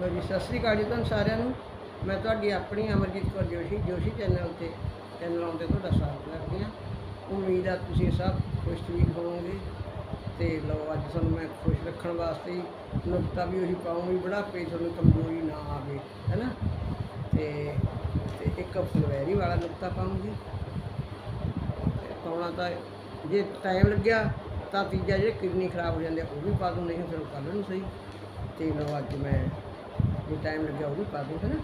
ਲੋ ਜੀ ਸਤਿ ਸ੍ਰੀ ਅਕਾਲ ਜੀ ਤੁਹਾਨੂੰ ਸਾਰਿਆਂ ਨੂੰ। ਮੈਂ ਤੁਹਾਡੀ ਆਪਣੀ ਅਮਰਜੀਤ ਕੌਰ ਜੋਸ਼ੀ ਜੋਸ਼ੀ ਚੈਨਲ ਤੇ ਚੈਨਲ ਆਉਣ ਤੇ ਤੁਹਾਡਾ ਸਵਾਗਤ ਕਰਦੀ ਹਾਂ। ਉਮੀਦ ਆ ਤੁਸੀਂ ਸਭ ਖੁਸ਼ ਠੀਕ ਹੋਵੋਗੇ ਤੇ ਲਓ ਅੱਜ ਤੁਹਾਨੂੰ ਮੈਂ ਖੁਸ਼ ਰੱਖਣ ਵਾਸਤੇ ਹੀ ਨੁਕਤਾ ਵੀ ਉਹੀ ਪਾਉਂਗੀ ਬੁਢਾਪੇ ਤੁਹਾਨੂੰ ਕਮਜ਼ੋਰੀ ਨਾ ਆਵੇ, ਹੈਨਾ? ਤੇ ਤੇ ਇੱਕ ਫਲਵੈਰੀ ਵਾਲਾ ਨੁਕਤਾ ਪਾਉਂਗੀ। ਤੇ ਪਾਉਣਾ ਤਾਂ ਜੇ ਟਾਈਮ ਲੱਗਿਆ ਤਾਂ ਤੀਜਾ ਜਿਹੜੇ ਕਿਡਨੀ ਖਰਾਬ ਹੋ ਜਾਂਦੇ ਉਹ ਵੀ ਪਾ ਦੂੰ, ਨਹੀਂ ਫਿਰ ਕੱਲ੍ਹ ਨੂੰ ਸਹੀ। ਤੇ ਲਓ ਅੱਜ ਮੈਂ ਜੇ ਟਾਈਮ ਲੱਗਿਆ, ਉਹ ਵੀ ਪਾ ਦਿਓ ਹੈ ਨਾ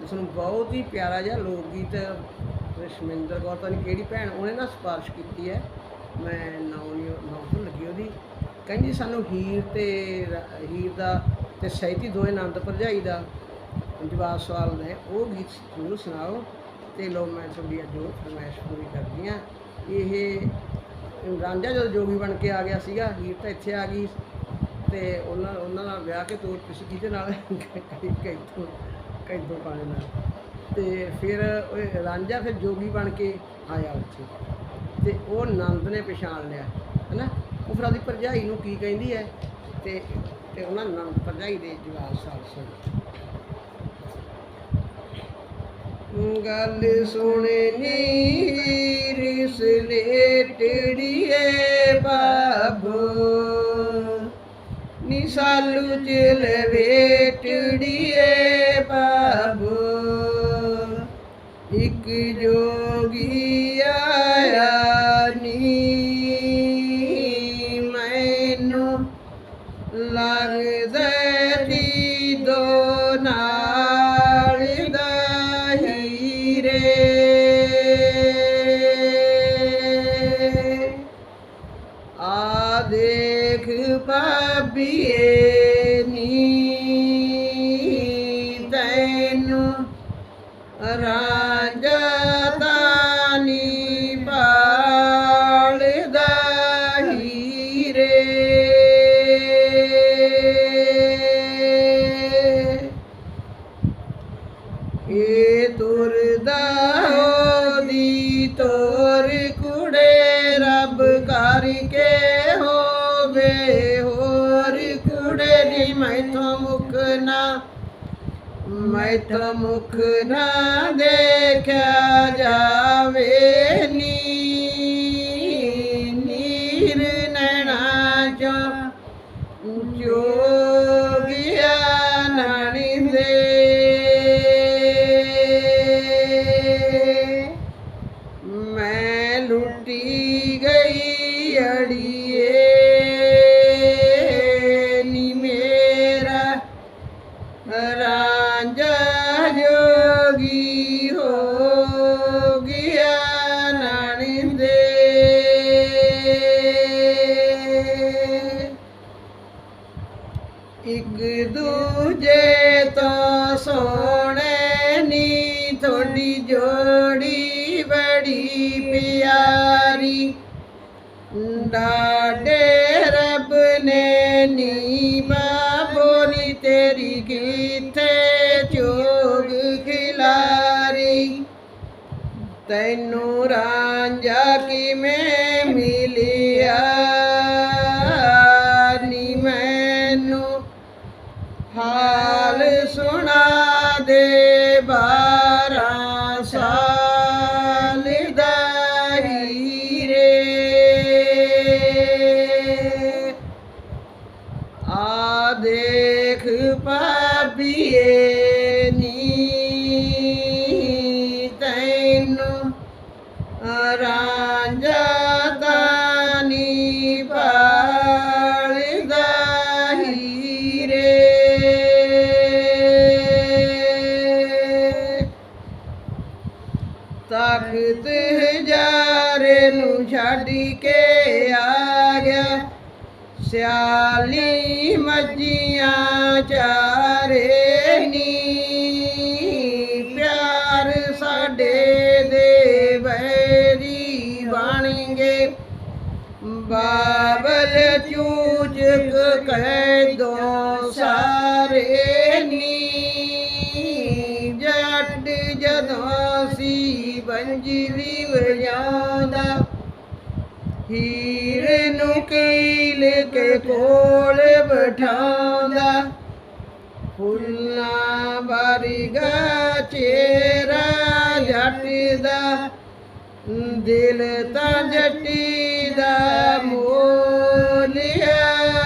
ਤੇ ਤੁਹਾਨੂੰ ਬਹੁਤ ਹੀ ਪਿਆਰਾ ਜਿਹਾ ਲੋਕ ਗੀਤ ਰਸ਼ਮਿੰਦਰ ਕੌਰ ਤਾਂ ਕਿਹੜੀ ਭੈਣ, ਉਹਨੇ ਨਾ ਸਿਫਾਰਿਸ਼ ਕੀਤੀ ਹੈ। ਮੈਂ ਨਾਮ ਨਹੀਂ ਨਾਮ ਲੱਗੀ ਉਹਦੀ। ਕਹਿੰਦੀ ਸਾਨੂੰ ਹੀਰ ਤੇ ਹੀਰ ਦਾ ਤੇ ਸਹਿਤੀ ਦੋਏ ਆਨੰਦ ਭਰਜਾਈ ਦਾ ਜਵਾਬ ਸਵਾਲ ਨੇ। ਉਹ ਗੀਤ ਜ਼ਰੂਰ ਸੁਣਾਓ। ਤੇ ਲੋ ਮੈਂ ਤੁਹਾਡੀ ਅੱਜ ਉਹ ਫਰਮਾਇਸ਼ ਪੂਰੀ ਕਰਦੀ ਹਾਂ। ਇਹ ਰਾਂਝਾ ਜਦੋਂ ਜੋਗੀ ਬਣ ਕੇ ਆ ਗਿਆ ਸੀਗਾ, ਹੀਰ ਤਾਂ ਇੱਥੇ ਆ ਗਈ। ਤੇ ਉਹਨਾਂ ਉਹਨਾਂ ਨਾਲ ਵਿਆਹ ਕੇ ਤੋਰ ਪਿਛ ਕਿਹਦੇ ਨਾਲ? ਕਈ ਕੈਥੋਂ ਪਾਣੇ ਨਾਲ। ਤੇ ਫਿਰ ਉਹ ਰਾਂਝਾ ਫਿਰ ਜੋਗੀ ਬਣ ਕੇ ਆਇਆ ਉੱਥੇ। ਤੇ ਉਹ ਨੰਦ ਨੇ ਪਛਾਣ ਲਿਆ, ਹੈਨਾ? ਉਹ ਫਿਰ ਆਪਦੀ ਭਰਜਾਈ ਨੂੰ ਕੀ ਕਹਿੰਦੀ ਹੈ? ਤੇ ਤੇ ਉਹਨਾਂ ਨੰਦ ਭਰਜਾਈ ਦੇ ਜਵਾਬ ਸਾਲ ਸੁਣ। ਗੱਲ ਸੁਣੇ ਨੀ ਰਿਸ ਲੇਟੜੀਏ ਬਾਬੋ। ਨੀ ਸਾਲੂ ਚਲ ਵੇਟੜੀਏ ਬਾਬੋ। ਇੱਕ ਜੋਗੀ ਆਇਆ ਨੀ। ਮੈਨੂੰ ਮੈਥੋਂ ਮੁਖ ਨਾ ਦੇਖਿਆ ਜਾਵੇ ਨੀ ਡਾਡੇ ਰੱਬ ਨੇ ਨੀਮਾ ਬੋਲੀ ਤੇਰੀ ਕਿਥੇ ਚੋਗ ਖਿਲਾਰੀ? ਤੈਨੂੰ ਰਾਂਝਾ ਕਿਵੇਂ ਮਿਲਿਆ? ਨੀ ਮੈਨੂੰ ਹਾਲ ਸੁਣਾ ਦੇ ਬਾ ਬਾਬਲ ਚੂਚਕ ਕਹਿ ਦੋ ਸਾਰੇ ਨੀ ਜੱਟ ਜਦੋਂ ਸੀ ਬੰਜਰੀ ਵਜਾਉਂਦਾ ਹੀਰ ਨੂੰ ਕੀਲ ਕੇ ਕੋਲ ਬਿਠਾਉਂਦਾ। ਫੁੱਲਾਂ ਵਰਗਾ ਚੇਰਾ ਜੱਟ ਦਾ ਦਿਲ ਤਾਂ ਜੱਟੀ ਦਾ ਮੋਲਿਆ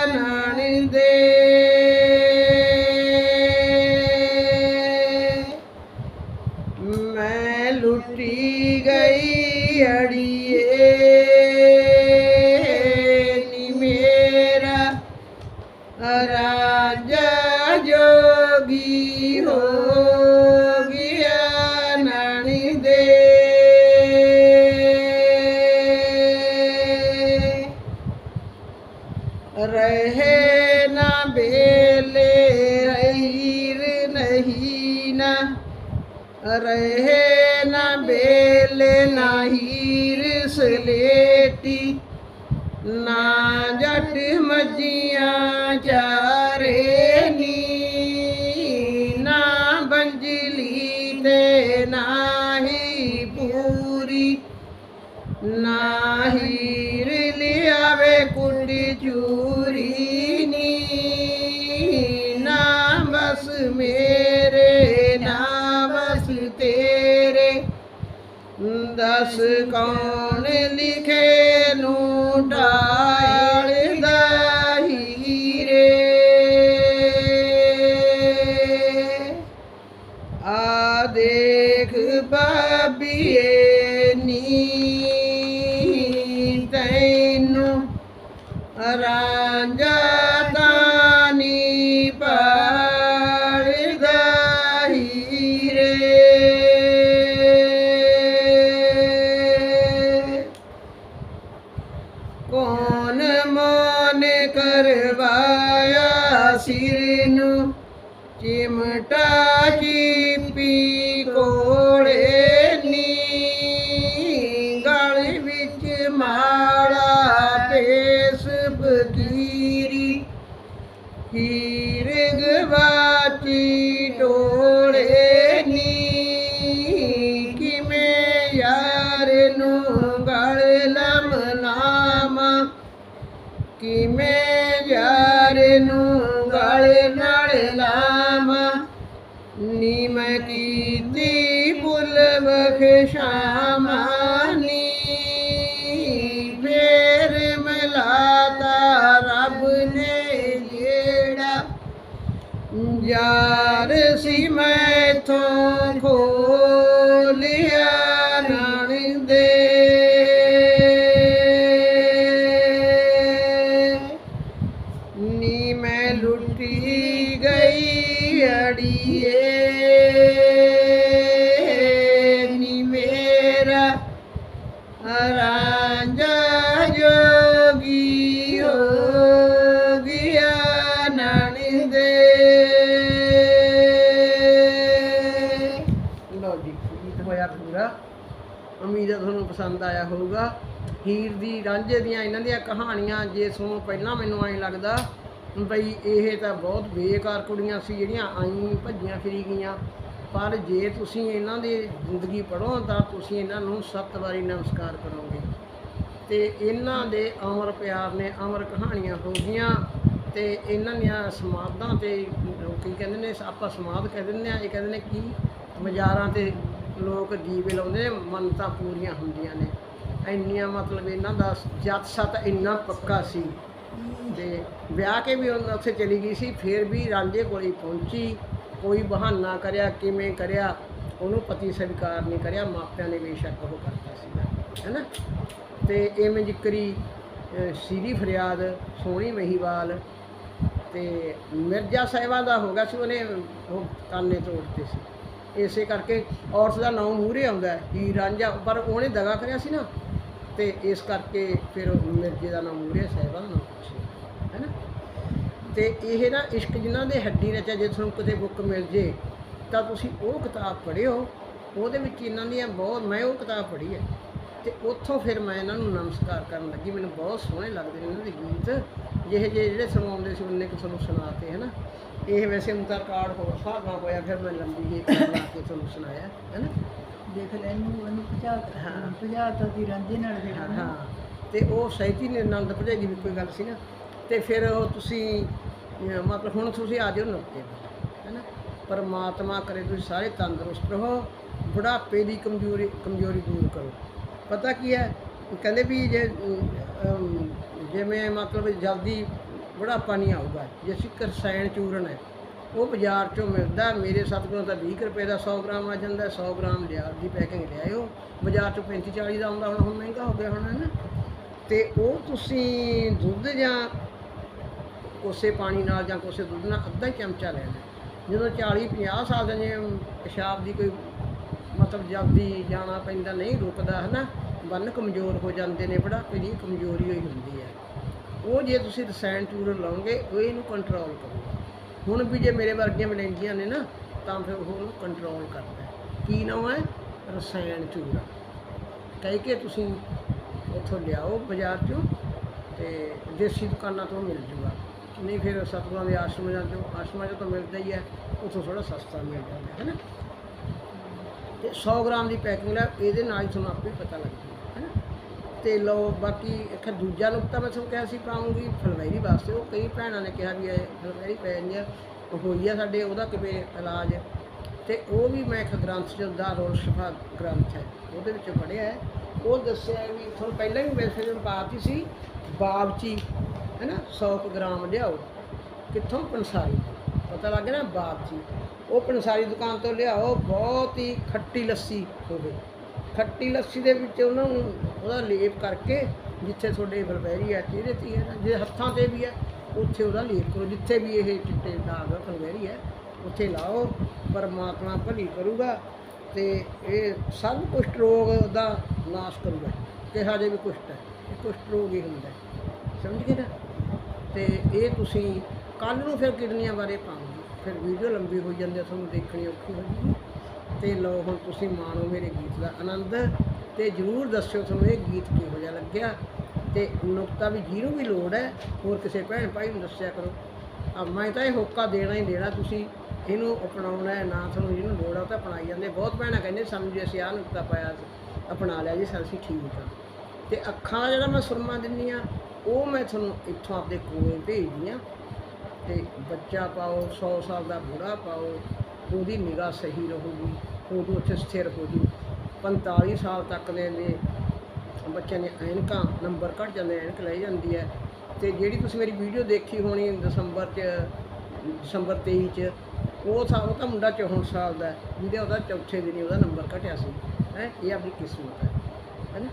ਨਾਣ ਦੇ। ਮੈਂ ਲੁੱਟੀ ਗਈ ਅੜੀਏ, ਨੀ ਮੇਰਾ ਰਾਜਾ ਜੋਗੀ ਹੋ। ਰਹੇ ਨਾ ਬੇਲੇ ਨਾ ਹੀਰ ਸਲੇਟੀ ਨਾ ਜੱਟ ਮੱਜੀਆਂ ਚਾਰੇ ਦਸ ਕੌਣ ਲਿਖੇ ਨੂੰ ਹੀਰ ਗਵਾਚੀ ਟੋਲੇ ਨੀ। ਕਿਵੇਂ ਯਾਰ ਨੂੰ ਗਲ ਲਮਨਾਮਾ ਕਿਵੇਂ ਯਾਰ ਨੂੰ ਗਲ ਨਾਲ ਲਾਵਾਂ। ਨੀ ਮੈਂ ਕੀਤੀ ਭੁੱਲ ਬਖਸ਼ਾਵਾਂ। ਯਾਰ ਸੀ ਮੈਥੋਂ ਖੋਲਿਆ ਨਾਣ ਦੇ। ਨੀ ਮੈਂ ਲੁੱਟੀ ਗਈ ਅੜੀਏ। ਪਸੰਦ ਆਇਆ ਹੋਊਗਾ। ਹੀਰ ਦੀ, ਰਾਂਝੇ ਦੀਆਂ ਇਹਨਾਂ ਦੀਆਂ ਕਹਾਣੀਆਂ ਜੇ ਸੁਣੋ, ਪਹਿਲਾਂ ਮੈਨੂੰ ਐਂ ਲੱਗਦਾ ਬਈ ਇਹ ਤਾਂ ਬਹੁਤ ਬੇਕਾਰ ਕੁੜੀਆਂ ਸੀ, ਜਿਹੜੀਆਂ ਆਈ ਭੱਜੀਆਂ ਫਿਰੀ ਗਈਆਂ। ਪਰ ਜੇ ਤੁਸੀਂ ਇਹਨਾਂ ਦੀ ਜ਼ਿੰਦਗੀ ਪੜੋ ਤਾਂ ਤੁਸੀਂ ਇਹਨਾਂ ਨੂੰ ਸੱਤ ਵਾਰੀ ਨਮਸਕਾਰ ਕਰੋਗੇ। ਤੇ ਇਹਨਾਂ ਦੇ ਅਮਰ ਪਿਆਰ ਨੇ ਅਮਰ ਕਹਾਣੀਆਂ ਹੋ ਗਈਆਂ ਤੇ ਇਹਨਾਂ ਦੀਆਂ ਸਮਾਧਾਂ ਤੇ ਕੀ ਕਹਿੰਦੇ ਨੇ, ਆਪਾਂ ਸਮਾਧ ਕਹਿ ਦਿੰਦੇ ਆ ਇਹ ਕਹਿੰਦੇ ਨੇ ਕੀ ਮਜ਼ਾਰਾਂ ਤੇ ਲੋਕ ਦੀਵੇ ਲਾਉਂਦੇ ਨੇ ਮੰਨਤਾਂ ਪੂਰੀਆਂ ਹੁੰਦੀਆਂ ਨੇ। ਇੰਨੀਆਂ ਮਤਲਬ ਇਹਨਾਂ ਦਾ ਜੱਤ ਸਤ ਇੰਨਾ ਪੱਕਾ ਸੀ। ਤੇ ਵਿਆਹ ਕੇ ਵੀ ਉਹਨਾਂ ਉੱਥੇ ਚਲੀ ਗਈ ਸੀ ਫਿਰ ਵੀ ਰਾਂਝੇ ਕੋਲ ਪਹੁੰਚੀ। ਕੋਈ ਬਹਾਨਾ ਕਰਿਆ ਕਿਵੇਂ ਕਰਿਆ ਉਹਨੂੰ ਪਤੀ ਸਵੀਕਾਰ ਨਹੀਂ ਕਰਿਆ ਮਾਪਿਆਂ ਨੇ ਬੇਸ਼ੱਕ ਉਹ ਕਰਤਾ ਸੀਗਾ ਹੈਨਾ? ਤੇ ਇਵੇਂ ਜਿਕਰੀ ਅਹ, ਸੀਰੀ ਫਰਿਆਦ ਸੋਹਣੀ ਮਹੀਵਾਲ ਤੇ ਮਿਰਜ਼ਾ ਸਾਹਿਬਾਂ ਦਾ ਹੋ ਗਿਆ ਸੀ ਉਹਨੇ ਉਹ ਕਾਨੇ ਤੋੜਤੇ ਸੀ। ਇਸੇ ਕਰਕੇ ਔਰਤ ਦਾ ਨਾਮ ਮੂਹਰੇ ਆਉਂਦਾ ਹੈ ਹੀ ਰਾਂਝਾ, ਪਰ ਉਹਨੇ ਦਗਾ ਕਰਿਆ ਸੀ ਨਾ, ਤੇ ਇਸ ਕਰਕੇ ਫਿਰ ਮਿਰਜ਼ੇ ਦਾ ਨਾਮ ਮੂਹਰੇ, ਸਾਹਿਬਾਂ ਦਾ ਨਾਮ ਪੁੱਛਿਆ, ਹੈ ਨਾ? ਤੇ ਇਹ ਨਾ ਇਸ਼ਕ ਜਿਨ੍ਹਾਂ ਦੇ ਹੱਡੀ ਰਚਿਆ ਜੇ ਤੁਹਾਨੂੰ ਕਿਤੇ ਬੁੱਕ ਮਿਲ ਜੇ, ਤਾਂ ਤੁਸੀਂ ਉਹ ਕਿਤਾਬ ਪੜ੍ਹਿਓ, ਉਹਦੇ ਵਿੱਚ ਇਹਨਾਂ ਦੀਆਂ ਬਹੁਤ, ਮੈਂ ਉਹ ਕਿਤਾਬ ਪੜ੍ਹੀ ਹੈ, ਤੇ ਉੱਥੋਂ ਫਿਰ ਮੈਂ ਇਹਨਾਂ ਨੂੰ ਨਮਸਕਾਰ ਕਰਨ ਲੱਗੀ, ਮੈਨੂੰ ਬਹੁਤ ਸੋਹਣੇ ਲੱਗਦੇ ਨੇ ਇਹਨਾਂ ਦੇ ਗੀਤ। ਜਿਹੇ ਜਿਹੇ ਜਿਹੜੇ ਸੁਣਾਉਂਦੇ ਸੀ ਉਹਨੇ ਕਿ ਤੁਹਾਨੂੰ ਸੁਣਾਤੇ ਹੈ ਨਾ? ਇਹ ਵੈਸੇ ਹੁਣ ਤਾਂ ਕਾਰਡ ਹੋਰ ਹਿਸਾਬ ਨਾਲ ਹੋਇਆ ਫਿਰ ਮੈਂ ਲੰਬੀ ਜਿਹੀ ਲਾ ਕੇ ਤੁਹਾਨੂੰ ਸੁਣਾਇਆ ਹੈ ਨਾ? ਦੇਖ ਲੈ ਇਹਨੂੰ ਉਹਨੂੰ ਭਜਾ ਹਾਂ। ਭਜਾ ਤਾ ਦੀ ਰਾਂਝੇ ਨਾਲ ਜਿਹੜਾ ਹਾਂ ਨਾ। ਹਾਂ। ਤੇ ਉਹ ਸਹਿਤੀ ਨੇ ਆਨੰਦ ਭਜਾਈ ਵੀ ਕੋਈ ਗੱਲ ਸੀ ਨਾ? ਤੇ ਫਿਰ ਉਹ ਤੁਸੀਂ ਮਤਲਬ ਹੁਣ ਤੁਸੀਂ ਆ ਜਾਓ ਨੁਕਤੇ ਹੈਨਾ ਪਰਮਾਤਮਾ ਕਰੇ ਤੁਸੀਂ ਸਾਰੇ ਤੰਦਰੁਸਤ ਰਹੋ ਬੁਢਾਪੇ ਦੀ ਕਮਜ਼ੋਰੀ ਕਮਜ਼ੋਰੀ ਦੂਰ ਕਰੋ। ਪਤਾ ਕੀ ਹੈ? ਕਹਿੰਦੇ ਵੀ ਜੇ ਜਿਵੇਂ ਮਤਲਬ ਜਲਦੀ ਬੁਢਾਪਾ ਨਹੀਂ ਆਊਗਾ, ਜੇ ਅਸੀਂ ਰਸਾਇਣ ਚੂਰਨ ਹੈ, ਉਹ ਬਾਜ਼ਾਰ ਚੋਂ ਮਿਲਦਾ, ਮੇਰੇ ਸਤਗੁਰਾਂ ਦਾ 20 ਕੁ ਰੁਪਏ ਦਾ 100 ਗ੍ਰਾਮ ਆ ਜਾਂਦਾ 100 ਗ੍ਰਾਮ ਲਿਆ ਦੀ ਪੈਕਿੰਗ ਲਿਆਇਓ ਬਾਜ਼ਾਰ ਚੋਂ 35 40 ਦਾ ਆਉਂਦਾ ਹੁਣ ਹੁਣ ਮਹਿੰਗਾ ਹੋ ਗਿਆ ਹੁਣ ਹੈ ਨਾ। ਤੇ ਉਹ ਤੁਸੀਂ ਦੁੱਧ ਜਾਂ ਕੋਸੇ ਪਾਣੀ ਨਾਲ ਜਾਂ ਕੋਸੇ ਦੁੱਧ ਨਾਲ ਅੱਧਾ ਹੀ ਚਮਚਾ ਲੈਣਾ। ਜਦੋਂ 40 50 ਸਾਲ ਦੇ ਜੇ ਪਿਸ਼ਾਬ ਦੀ ਕੋਈ ਮਤਲਬ ਜਲਦੀ ਜਾਣਾ ਪੈਂਦਾ, ਨਹੀਂ ਰੁਕਦਾ, ਹੈ ਨਾ। ਬੰਨ ਕਮਜ਼ੋਰ ਹੋ ਜਾਂਦੇ ਨੇ ਬੁਢਾਪੇ ਦੀ ਕਮਜ਼ੋਰੀ ਹੋਈ ਹੁੰਦੀ ਹੈ। ਉਹ ਜੇ ਤੁਸੀਂ ਰਸਾਇਣ ਚੂਰਨ ਲਾਓਗੇ, ਉਹ ਇਹਨੂੰ ਕੰਟਰੋਲ ਕਰੂਗਾ। ਹੁਣ ਵੀ ਜੇ ਮੇਰੇ ਵਰਗੀਆਂ ਮਲੇਂਗੀਆਂ ਨੇ ਨਾ, ਤਾਂ ਫਿਰ ਉਹ ਉਹਨੂੰ ਕੰਟਰੋਲ ਕਰਦਾ ਕੀ ਨਾਮ ਹੈ? ਰਸਾਇਣ ਚੂਰਨ। ਕਹਿ ਕੇ ਤੁਸੀਂ ਉੱਥੋਂ ਲਿਆਓ ਬਾਜ਼ਾਰ ਚੋਂ ਤੇ ਦੇਸੀ ਦੁਕਾਨਾਂ ਤੋਂ ਮਿਲ ਜੂਗਾ। ਨਹੀਂ ਫਿਰ ਸਤਗੁਰਾਂ ਦੇ ਆਸ਼ਰਮਾਂ ਚੋਂ ਆਸ਼ਰਮਾਂ ਚੋਂ ਤਾਂ ਮਿਲਦਾ ਹੀ ਹੈ, ਉੱਥੋਂ ਥੋੜਾ ਸਸਤਾ ਮਿਲ ਜਾਂਦਾ, ਹੈ ਨਾ? ਤੇ 100 ਗ੍ਰਾਮ ਦੀ ਪੈਕਿੰਗ ਲੈ, ਇਹਦੇ ਨਾਲ ਹੀ ਤੁਹਾਨੂੰ ਆਪੇ ਪਤਾ ਲੱਗਦਾ। ਤੇ ਲਓ, ਬਾਕੀ ਇੱਕ ਦੂਜਾ ਨੁਕਤਾ ਮੈਂ ਤੁਹਾਨੂੰ ਕਿਹਾ ਸੀ ਪਾਉਂਗੀ ਫਲਵੈਰੀ ਵਾਸਤੇ ਉਹ ਕਈ ਭੈਣਾਂ ਨੇ ਕਿਹਾ ਵੀ ਇਹ ਫਲਵੈਰੀ ਪੈ ਜਾਂਦੀ ਆ ਹੋਈ ਆ ਸਾਡੇ, ਉਹਦਾ ਕਿਵੇਂ ਇਲਾਜ ਹੈ। ਤੇ ਉਹ ਵੀ ਮੈਂ ਇੱਕ ਗ੍ਰੰਥ ਚ, ਦਾ ਰੋਲ ਸ਼ਫਾ ਗ੍ਰੰਥ ਹੈ, ਉਹਦੇ ਵਿੱਚ ਪੜ੍ਹਿਆ ਹੈ। ਉਹ ਦੱਸਿਆ ਵੀ ਤੁਹਾਨੂੰ ਪਹਿਲਾਂ ਵੀ ਮੈਸੇਜ ਪਾਤੀ ਸੀ ਬਾਵਚੀ ਹੈ ਨਾ 100 ਕੁ ਗ੍ਰਾਮ ਲਿਆਓ। ਕਿੱਥੋਂ? ਪੰਸਾਰੀ ਪਤਾ ਲੱਗ ਗਿਆ ਨਾ ਬਾਵਚੀ ਉਹ ਪੰਸਾਰੀ ਦੁਕਾਨ ਤੋਂ ਲਿਆਓ, ਬਹੁਤ ਹੀ ਖੱਟੀ ਲੱਸੀ ਹੋਵੇ। ਖੱਟੀ ਲੱਸੀ ਦੇ ਵਿੱਚ ਉਹਨਾਂ ਨੂੰ ਉਹਦਾ ਲੇਪ ਕਰਕੇ ਜਿੱਥੇ ਤੁਹਾਡੇ ਬਲਬੈਰੀ ਹੈ ਚਿਹਰੇ ਤੇ ਹੈ ਨਾ, ਜੇ ਹੱਥਾਂ ਤੇ ਵੀ ਹੈ ਉੱਥੇ ਉਹਦਾ ਲੇਪ ਕਰੋ। ਜਿੱਥੇ ਵੀ ਇਹ ਚਿੱਟੇ ਦਾਗ ਬਲਬੈਰੀ ਹੈ ਉੱਥੇ ਲਾਓ ਪਰਮਾਤਮਾ ਭਲੀ ਕਰੂਗਾ ਤੇ ਇਹ ਸਭ ਕੁਸ਼ਟ ਰੋਗ ਦਾ ਨਾਸ਼ ਕਰੂਗਾ। ਕਿਹਾ ਜੇ ਵੀ ਕੁਸ਼ਟ ਹੈ ਇਹ ਕੁਸ਼ਟ ਰੋਗ ਹੀ ਹੁੰਦਾ। ਸਮਝ ਗਏ ਨਾ? ਤੇ ਇਹ ਤੁਸੀਂ ਕੱਲ ਨੂੰ ਫਿਰ ਕਿਡਨੀਆਂ ਬਾਰੇ ਪਾਉਂਗੀ। ਫਿਰ ਵੀਡੀਓ ਲੰਬੀ ਹੋ ਜਾਂਦੀ ਹੈ ਤੁਹਾਨੂੰ ਦੇਖਣੀ ਔਖੀ ਹੋ ਜੂਗੀ ਤੇ ਲਓ ਹੁਣ ਤੁਸੀਂ ਮਾਣੋ ਮੇਰੇ ਗੀਤ ਦਾ ਆਨੰਦ ਤੇ ਜਰੂਰ ਦੱਸਿਓ ਤੁਹਾਨੂੰ ਇਹ ਗੀਤ ਕਿਹੋ ਜਿਹਾ ਲੱਗਿਆ ਤੇ ਨੁਕਤਾ ਵੀ ਜਿਹਨੂੰ ਵੀ ਲੋੜ ਹੈ। ਹੋਰ ਕਿਸੇ ਭੈਣ ਭਾਈ ਨੂੰ ਦੱਸਿਆ ਕਰੋ। ਆ ਮੈਂ ਤਾਂ ਇਹ ਹੋਕਾ ਦੇਣਾ ਹੀ ਦੇਣਾ, ਤੁਸੀਂ ਇਹਨੂੰ ਅਪਣਾਉਣਾ ਹੈ, ਨਾ ਤੁਹਾਨੂੰ ਜਿਹਨੂੰ ਲੋੜ ਆ ਉਹ ਤਾਂ ਅਪਣਾਈ ਜਾਂਦੇ। ਬਹੁਤ ਭੈਣਾਂ ਕਹਿੰਦੇ ਸਾਨੂੰ ਜੇ ਅਸੀਂ ਆਹ ਨੁਕਤਾ ਪਾਇਆ ਅਪਣਾ ਲਿਆ ਜੀ, ਅਸੀਂ ਠੀਕ ਆ। ਤੇ ਅੱਖਾਂ ਦਾ ਜਿਹੜਾ ਮੈਂ ਸੁਰਮਾ ਦਿੰਨੀ ਆ, ਉਹ ਮੈਂ ਤੁਹਾਨੂੰ ਇੱਥੋਂ ਆਪਦੇ ਕੋਲ ਭੇਜਦੀ ਆ। ਤੇ ਬੱਚਾ ਪਾਓ 100 ਸਾਲ ਦਾ ਬੁੜਾ ਪਾਓ ਉਹਦੀ ਨਿਗਾਹ ਸਹੀ ਰਹੂਗੀ ਉਹ ਉੱਥੇ ਸਥਿਰ ਹੋ ਜੂ। 45 ਸਾਲ ਤੱਕ ਦੇ ਨੇ ਬੱਚਿਆਂ ਨੇ ਐਨਕਾਂ, ਨੰਬਰ ਘਟ ਜਾਂਦੇ, ਐਨਕ ਲੈ ਜਾਂਦੀ ਹੈ। ਤੇ ਜਿਹੜੀ ਤੁਸੀਂ ਮੇਰੀ ਵੀਡੀਓ ਦੇਖੀ ਹੋਣੀ ਦਸੰਬਰ ਚ, ਦਸੰਬਰ 23 ਚ, ਉਹ ਸਾ, ਉਹ ਤਾਂ ਮੁੰਡਾ 64 ਸਾਲ ਦਾ ਜਿਹਦੇ ਉਹਦਾ ਚੌਥੇ ਦਿਨ ਉਹਦਾ ਨੰਬਰ ਘਟਿਆ ਸੀ। ਹੈ, ਇਹ ਆਪਣੀ ਕਿਸਮਤ ਹੈ ਹੈਨਾ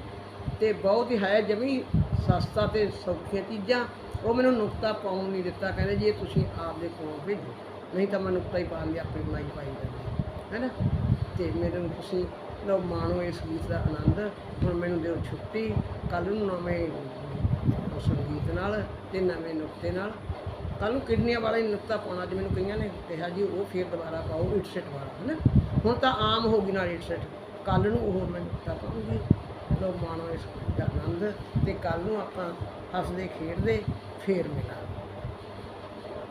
ਤੇ ਬਹੁਤ ਹੀ ਹੈ ਜਮੀ ਸਸਤਾ ਤੇ ਸੌਖੀਆਂ ਚੀਜ਼ਾਂ। ਉਹ ਮੈਨੂੰ ਨੁਕਤਾ ਪਾਉਣ ਨਹੀਂ ਦਿੱਤਾ, ਕਹਿੰਦੇ ਜੀ ਇਹ ਤੁਸੀਂ ਆਪਦੇ ਕੋਲ ਭੇਜੋ। ਨਹੀਂ ਤਾਂ ਮੈਂ ਨੁਕਤਾ ਹੀ ਪਾਉਣ ਦੀ ਆਪਣੀ ਬਣਾਈ ਪਾਈ ਜਾਂਦੀ ਹੈ ਨਾ ਤੇ ਮੇਰੇ ਨੂੰ ਤੁਸੀਂ ਲਓ ਮਾਣੋ ਇਸ ਗੀਤ ਦਾ ਆਨੰਦ, ਹੁਣ ਮੈਨੂੰ ਦਿਓ ਛੁੱਟੀ ਕੱਲ ਨੂੰ ਨਵੇਂ ਸੰਗੀਤ ਨਾਲ ਤੇ ਨਵੇਂ ਨੁਕਤੇ ਨਾਲ। ਕੱਲ ਨੂੰ ਕਿਡਨੀਆਂ ਵਾਲਾ ਹੀ ਨੁਕਤਾ ਪਾਉਣਾ, ਅੱਜ ਮੈਨੂੰ ਕਈਆਂ ਨੇ ਕਿਹਾ ਜੀ, ਉਹ ਫੇਰ ਦੁਬਾਰਾ ਪਾਓ ਇਟਸੈਟ ਵਾਲਾ ਹੈ ਨਾ ਹੁਣ ਤਾਂ ਆਮ ਹੋ ਗਈ ਨਾਲ ਇਟਸੈਟ ਕੱਲ ਨੂੰ ਉਹ ਮੈਂ ਨੁਕਤਾ ਪਾਉਂਗੀ। ਲਓ ਮਾਣੋ ਇਸ ਦਾ ਆਨੰਦ ਤੇ ਕੱਲ ਨੂੰ ਆਪਾਂ ਹੱਸਦੇ, ਖੇਡਦੇ, ਫੇਰ ਮਿਲਾਂਗੇ।